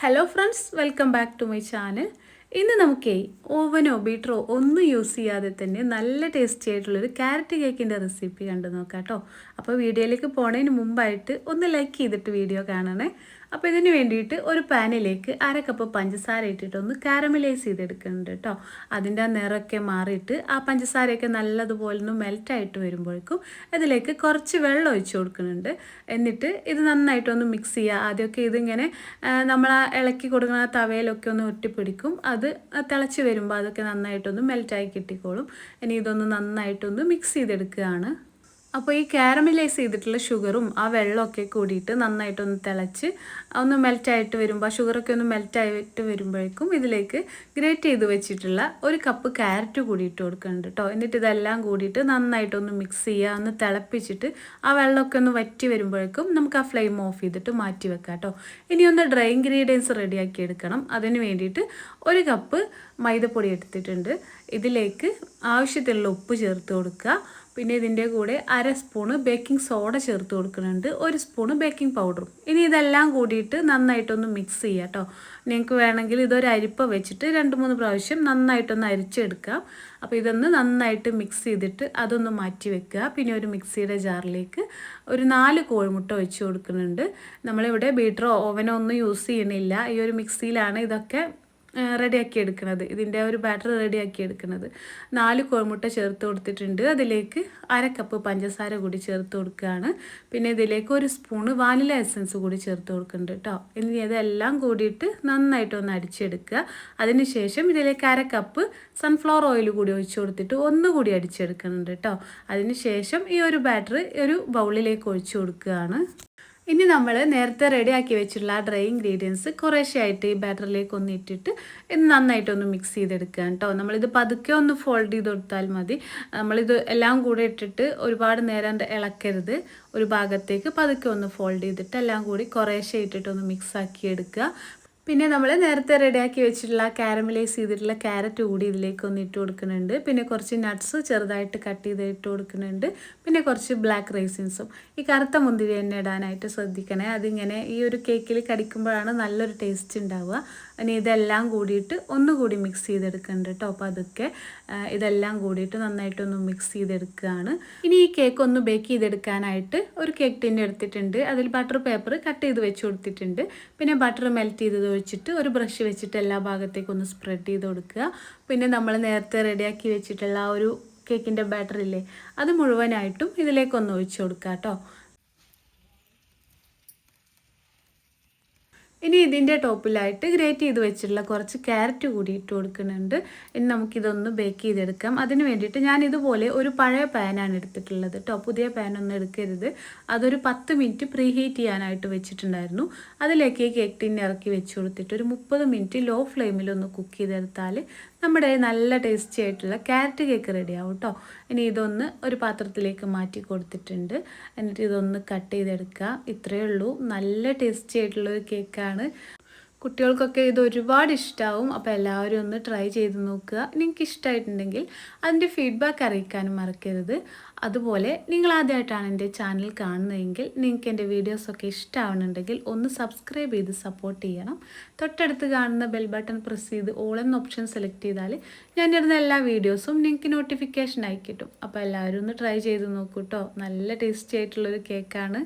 Hello friends welcome back to my channel ഇന്ന് നമുക്കേ ഓവനോ ബീറ്ററോ ഒന്നും യൂസ് ചെയ്യാതെ തന്നെ നല്ല ടേസ്റ്റി ആയിട്ടുള്ളൊരു ക്യാരറ്റ് കേക്കിന്റെ റെസിപ്പി കണ്ടു നോക്കാം കേട്ടോ. അപ്പോൾ വീഡിയോയിലേക്ക് പോണതിന് മുമ്പായിട്ട് ഒന്ന് ലൈക്ക് ചെയ്തിട്ട് വീഡിയോ കാണണേ. അപ്പോൾ ഇതിന് വേണ്ടിയിട്ട് ഒരു പാനിലേക്ക് അര കപ്പ് പഞ്ചസാര ഇട്ടിട്ടൊന്ന് കാരമലൈസ് ചെയ്തെടുക്കുന്നുണ്ട് കേട്ടോ അതിന്റെ ആ നിറമൊക്കെ മാറിയിട്ട് ആ പഞ്ചസാരയൊക്കെ നല്ലതുപോലെ ഒന്ന് മെൽറ്റായിട്ട് വരുമ്പോഴേക്കും അതിലേക്ക് കുറച്ച് വെള്ളം ഒഴിച്ചു കൊടുക്കുന്നുണ്ട്. എന്നിട്ട് ഇത് നന്നായിട്ടൊന്ന് മിക്സ് ചെയ്യുക. ആദ്യമൊക്കെ ഇതിങ്ങനെ നമ്മൾ ആ ഇളക്കി കൊടുക്കുന്ന ആ തവയിലൊക്കെ ഒന്ന് ഒട്ടിപ്പിടിക്കും. അത് തിളച്ച് വരുമ്പോൾ അതൊക്കെ നന്നായിട്ടൊന്ന് മെൽറ്റായി കിട്ടിക്കോളും. ഇനി ഇതൊന്ന് നന്നായിട്ടൊന്ന് മിക്സ് ചെയ്തെടുക്കുകയാണ്. അപ്പോൾ ഈ കാരമലൈസ് ചെയ്തിട്ടുള്ള ഷുഗറും ആ വെള്ളമൊക്കെ കൂടിയിട്ട് നന്നായിട്ടൊന്ന് തിളച്ച് ഒന്ന് മെൽറ്റായിട്ട് വരുമ്പോൾ ആ ഷുഗറൊക്കെ ഒന്ന് മെൽറ്റായിട്ട് വരുമ്പോഴേക്കും ഇതിലേക്ക് ഗ്രേറ്റ് ചെയ്ത് വെച്ചിട്ടുള്ള ഒരു കപ്പ് ക്യാരറ്റ് കൂടി ഇട്ട് കൊടുക്കുന്നുണ്ട് കേട്ടോ എന്നിട്ട് ഇതെല്ലാം കൂടിയിട്ട് നന്നായിട്ടൊന്ന് മിക്സ് ചെയ്യുക ഒന്ന് തിളപ്പിച്ചിട്ട് ആ വെള്ളമൊക്കെ ഒന്ന് വറ്റി വരുമ്പോഴേക്കും നമുക്ക് ആ ഫ്ലെയിം ഓഫ് ചെയ്തിട്ട് മാറ്റി വെക്കാം കേട്ടോ ഇനി ഒന്ന് ഡ്രൈ ഇൻഗ്രീഡിയൻസ് റെഡിയാക്കി എടുക്കണം. അതിന് വേണ്ടിയിട്ട് ഒരു കപ്പ് മൈദപ്പൊടി എടുത്തിട്ടുണ്ട്. ഇതിലേക്ക് ആവശ്യത്തിലുള്ള ഉപ്പ് ചേർത്ത് കൊടുക്കുക. പിന്നെ ഇതിന്റെ കൂടെ അര സ്പൂണ് ബേക്കിംഗ് സോഡ ചേർത്ത് കൊടുക്കുന്നുണ്ട്. ഒരു സ്പൂണ് ബേക്കിംഗ് പൗഡറും ഇനി ഇതെല്ലാം കൂടിയിട്ട് നന്നായിട്ടൊന്ന് മിക്സ് ചെയ്യുക കേട്ടോ നിങ്ങൾക്ക് വേണമെങ്കിൽ ഇതൊരു അരിപ്പ വെച്ചിട്ട് രണ്ട് മൂന്ന് പ്രാവശ്യം നന്നായിട്ടൊന്ന് അരിച്ചെടുക്കാം അപ്പോൾ ഇതൊന്ന് നന്നായിട്ട് മിക്സ് ചെയ്തിട്ട് അതൊന്ന് മാറ്റി വെക്കുക. പിന്നെ ഒരു മിക്സിയുടെ ജാറിലേക്ക് ഒരു നാല് കോഴിമുട്ട വെച്ച് കൊടുക്കുന്നുണ്ട്. നമ്മളിവിടെ ബീറ്ററോ ഓവനോ ഒന്നും യൂസ് ചെയ്യണില്ല ഈ ഒരു മിക്സിയിലാണ് ഇതൊക്കെ റെഡിയാക്കി എടുക്കുന്നത് ഇതിന്റെ ഒരു ബാറ്റർ റെഡിയാക്കി എടുക്കുന്നത് നാല് കോഴിമുട്ട ചേർത്ത് കൊടുത്തിട്ടുണ്ട്. അതിലേക്ക് അര കപ്പ് പഞ്ചസാര കൂടി ചേർത്ത് കൊടുക്കുകയാണ്. പിന്നെ ഇതിലേക്ക് ഒരു സ്പൂണ് വാനില എസൻസ് കൂടി ചേർത്ത് കൊടുക്കുന്നുണ്ട് കേട്ടോ ഇനി അതെല്ലാം കൂടിയിട്ട് നന്നായിട്ടൊന്ന് അടിച്ചെടുക്കുക. അതിനുശേഷം ഇതിലേക്ക് അര കപ്പ് സൺഫ്ലവർ ഓയിൽ കൂടി ഒഴിച്ച് കൊടുത്തിട്ട് ഒന്നുകൂടി അടിച്ചെടുക്കുന്നുണ്ട് കേട്ടോ അതിനുശേഷം ഈ ഒരു ബാറ്റർ ഒരു ബൗളിലേക്ക് ഒഴിച്ചു കൊടുക്കുകയാണ്. ഇനി നമ്മൾ നേരത്തെ റെഡിയാക്കി വെച്ചിട്ടുള്ള ആ ഡ്രൈ ഇൻഗ്രീഡിയൻസ് കുറേശ്ശെയായിട്ട് ഈ ബാറ്ററിലേക്ക് ഒന്ന് ഇട്ടിട്ട് ഇത് നന്നായിട്ടൊന്ന് മിക്സ് ചെയ്തെടുക്കുക കേട്ടോ. നമ്മളിത് പതുക്കെ ഒന്ന് ഫോൾഡ് ചെയ്ത് കൊടുത്താൽ മതി. നമ്മളിത് എല്ലാം കൂടെ ഇട്ടിട്ട് ഒരുപാട് നേരം ഇളക്കരുത്. ഒരു ഭാഗത്തേക്ക് പതുക്കെ ഒന്ന് ഫോൾഡ് ചെയ്തിട്ട് എല്ലാം കൂടി കുറേശ്ശെ ഇട്ടിട്ടൊന്ന് മിക്സ് ആക്കി എടുക്കുക. പിന്നെ നമ്മൾ നേരത്തെ റെഡിയാക്കി വെച്ചിട്ടുള്ള കാരമലൈസ് ചെയ്തിട്ടുള്ള ക്യാരറ്റ് കൂടി ഇതിലേക്ക് ഒന്ന് ഇട്ട് കൊടുക്കുന്നുണ്ട്. പിന്നെ കുറച്ച് നട്ട്സ് ചെറുതായിട്ട് കട്ട് ചെയ്ത് ഇട്ട് കൊടുക്കുന്നുണ്ട്. പിന്നെ കുറച്ച് ബ്ലാക്ക് റൈസിൻസും. ഈ കറുത്ത മുന്തിരി തന്നെ ഇടാനായിട്ട് ശ്രദ്ധിക്കണേ. അതിങ്ങനെ ഈ ഒരു കേക്കിൽ കടിക്കുമ്പോഴാണ് നല്ലൊരു ടേസ്റ്റ് ഉണ്ടാവുക. ഇനി ഇതെല്ലാം കൂടിയിട്ട് ഒന്നുകൂടി മിക്സ് ചെയ്തെടുക്കുന്നുണ്ട് കേട്ടോ അപ്പോൾ അതൊക്കെ ഇതെല്ലാം കൂടിയിട്ട് നന്നായിട്ടൊന്ന് മിക്സ് ചെയ്തെടുക്കുകയാണ്. ഇനി ഈ കേക്ക് ഒന്ന് ബേക്ക് ചെയ്തെടുക്കാനായിട്ട് ഒരു കേക്ക് ടിൻ എടുത്തിട്ടുണ്ട്. അതിൽ ബട്ടർ പേപ്പർ കട്ട് ചെയ്ത് വെച്ച് കൊടുത്തിട്ടുണ്ട്. പിന്നെ ബട്ടർ മെൽറ്റ് ചെയ്തത് ഒഴിച്ചിട്ട് ഒരു ബ്രഷ് വെച്ചിട്ട് എല്ലാ ഭാഗത്തേക്കും ഒന്ന് സ്പ്രെഡ് ചെയ്ത് കൊടുക്കുക. പിന്നെ നമ്മൾ നേരത്തെ റെഡിയാക്കി വെച്ചിട്ടുള്ള ആ ഒരു കേക്കിന്റെ ബാറ്റർ ഇല്ലേ അത് മുഴുവനായിട്ടും ഇതിലേക്കൊന്ന് ഒഴിച്ചു കൊടുക്കുക കേട്ടോ. ഇനി ഇതിന്റെ ടോപ്പിലായിട്ട് ഗ്രേറ്റ് ചെയ്ത് വെച്ചിട്ടുള്ള കുറച്ച് ക്യാരറ്റ് കൂടി ഇട്ട് കൊടുക്കുന്നുണ്ട്. ഇനി നമുക്കിതൊന്ന് ബേക്ക് ചെയ്തെടുക്കാം. അതിന് വേണ്ടിയിട്ട് ഞാൻ ഇതുപോലെ ഒരു പഴയ പാനാണ് എടുത്തിട്ടുള്ളത് കേട്ടോ പുതിയ പാനൊന്നും എടുക്കരുത്. അതൊരു പത്ത് മിനിറ്റ് പ്രീ ഹീറ്റ് ചെയ്യാനായിട്ട് വെച്ചിട്ടുണ്ടായിരുന്നു. അതിലേക്ക് കേക്ക് ടിൻ ഇറക്കി വെച്ച് കൊടുത്തിട്ട് ഒരു മുപ്പത് മിനിറ്റ് ലോ ഫ്ലെയിമിലൊന്ന് കുക്ക് ചെയ്തെടുത്താൽ നമ്മുടെ നല്ല ടേസ്റ്റി ആയിട്ടുള്ള ക്യാരറ്റ് കേക്ക് റെഡിയാവും കേട്ടോ ഇനി ഇതൊന്ന് ഒരു പാത്രത്തിലേക്ക് മാറ്റി കൊടുത്തിട്ടുണ്ട്. എന്നിട്ട് ഇതൊന്ന് കട്ട് ചെയ്തെടുക്കുക. ഇത്രയേ ഉള്ളൂ. നല്ല ടേസ്റ്റി ആയിട്ടുള്ള ഒരു കേക്കാണ് കുട്ടികൾക്കൊക്കെ ഇത് ഒരുപാട് ഇഷ്ടമാവും അപ്പോൾ എല്ലാവരും ഒന്ന് ട്രൈ ചെയ്ത് നോക്കുക. നിങ്ങൾക്ക് ഇഷ്ടമായിട്ടുണ്ടെങ്കിൽ അതിന്റെ ഫീഡ്ബാക്ക് അറിയിക്കാനും മറക്കരുത്. അതുപോലെ നിങ്ങൾ ആദ്യമായിട്ടാണ് എന്റെ ചാനൽ കാണുന്നതെങ്കിൽ നിങ്ങൾക്ക് എന്റെ വീഡിയോസൊക്കെ ഇഷ്ടമാവുന്നുണ്ടെങ്കിൽ ഒന്ന് സബ്സ്ക്രൈബ് ചെയ്ത് സപ്പോർട്ട് ചെയ്യണം. തൊട്ടടുത്ത് കാണുന്ന ബെൽ ബട്ടൺ പ്രസ് ചെയ്ത് ഓൾ എന്ന ഓപ്ഷൻ സെലക്ട് ചെയ്താൽ ഞാൻ ഇടുന്ന എല്ലാ വീഡിയോസും നിങ്ങൾക്ക് നോട്ടിഫിക്കേഷൻ ആയി കിട്ടും. അപ്പോൾ എല്ലാവരും ഒന്ന് ട്രൈ ചെയ്ത് നോക്കൂ കേട്ടോ നല്ല ടേസ്റ്റി ആയിട്ടുള്ളൊരു കേക്കാണ്